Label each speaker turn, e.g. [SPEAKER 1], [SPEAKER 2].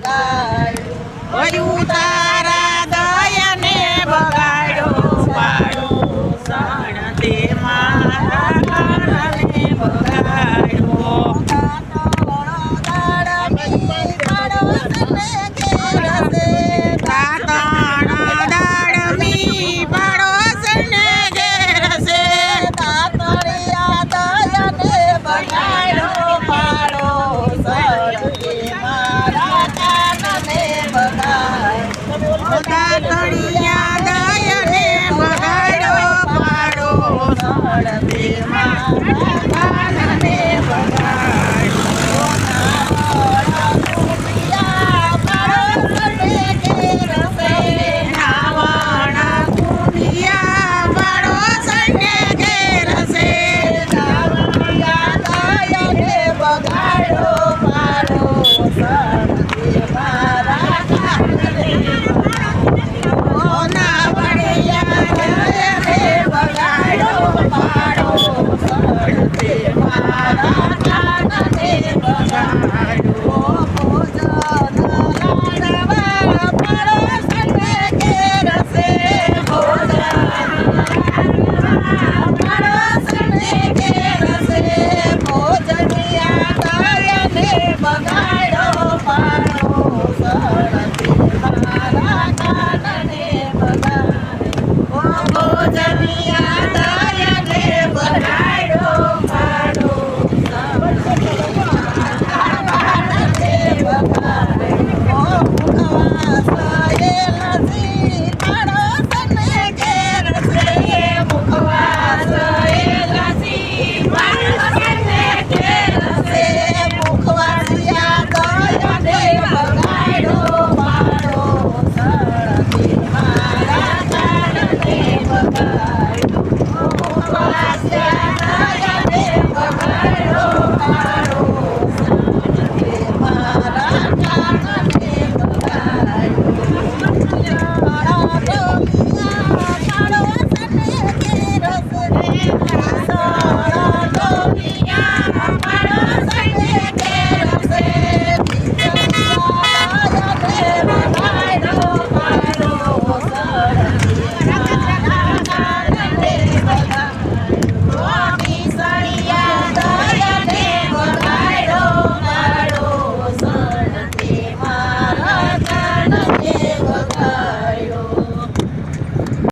[SPEAKER 1] tagay. Hoy, utay! પાડો